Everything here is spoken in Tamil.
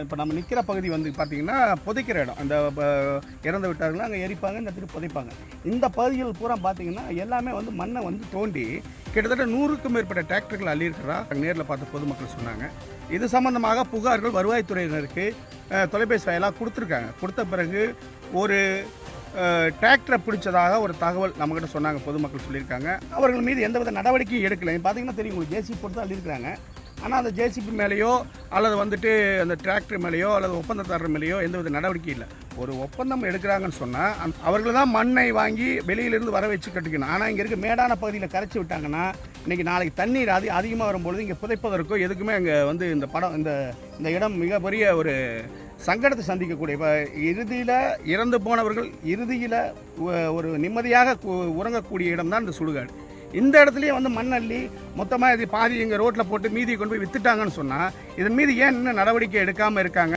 இப்போ நம்ம நிற்கிற பகுதி வந்து பார்த்திங்கன்னா புதைக்கிற இடம். அந்த ப- இறந்து விட்டார்கள் அங்கே எரிப்பாங்க இந்த இடத்துக்கு புதைப்பாங்க. இந்த பகுதிகள் பூரா பார்த்திங்கன்னா எல்லாமே வந்து மண்ணை வந்து தோண்டி கிட்டத்தட்ட நூறுக்கும் மேற்பட்ட டிராக்டர்கள் அள்ளியிருக்கிறா நேரில் பார்த்த பொதுமக்கள் சொன்னாங்க. இது சம்பந்தமாக புகார்கள் வருவாய்த்துறையினருக்கு தொலைபேசி வாயிலாக கொடுத்துருக்காங்க. கொடுத்த பிறகு ஒரு டிராக்டரை பிடிச்சதாக ஒரு தகவல் நம்மக்கிட்ட சொன்னாங்க பொதுமக்கள் சொல்லியிருக்காங்க. அவர்கள் மீது எந்தவித நடவடிக்கையும் எடுக்கலை. பார்த்தீங்கன்னா தெரியும் உங்களுக்கு ஜேசிபி போட்டு தான் ஆனால் அந்த ஜேசிபி மேலேயோ அல்லது வந்துட்டு அந்த டிராக்டர் மேலேயோ அல்லது ஒப்பந்ததாரர் மேலேயோ எந்தவித நடவடிக்கை இல்லை. ஒரு ஒப்பந்தம் எடுக்கிறாங்கன்னு சொன்னால் அவர்கள் தான் மண்ணை வாங்கி வெளியிலிருந்து வர வச்சு கட்டிக்கணும். ஆனால் இங்கே இருக்க மேடான பகுதியில் கரைச்சி விட்டாங்கன்னா இன்றைக்கி நாளைக்கு தண்ணீர் அதி அதிகமாக வரும்பொழுது இங்கே புதைப்பதற்கோ எதுக்குமே அங்கே வந்து இந்த படம் இந்த இந்த இடம் மிகப்பெரிய ஒரு சங்கடத்தை சந்திக்கக்கூடிய இப்போ இறுதியில் இறந்து போனவர்கள் இறுதியில் ஒரு நிம்மதியாக உறங்கக்கூடிய இடம் தான் இந்த சுடுகாடு. இந்த இடத்துலையும் வந்து மண் அள்ளி மொத்தமாக இது பாதி இங்கே ரோட்டில் போட்டு மீதியை கொண்டு போய் வித்துட்டாங்கன்னு சொன்னால் இதன் மீது ஏன் இன்னும் நடவடிக்கை எடுக்காமல் இருக்காங்க?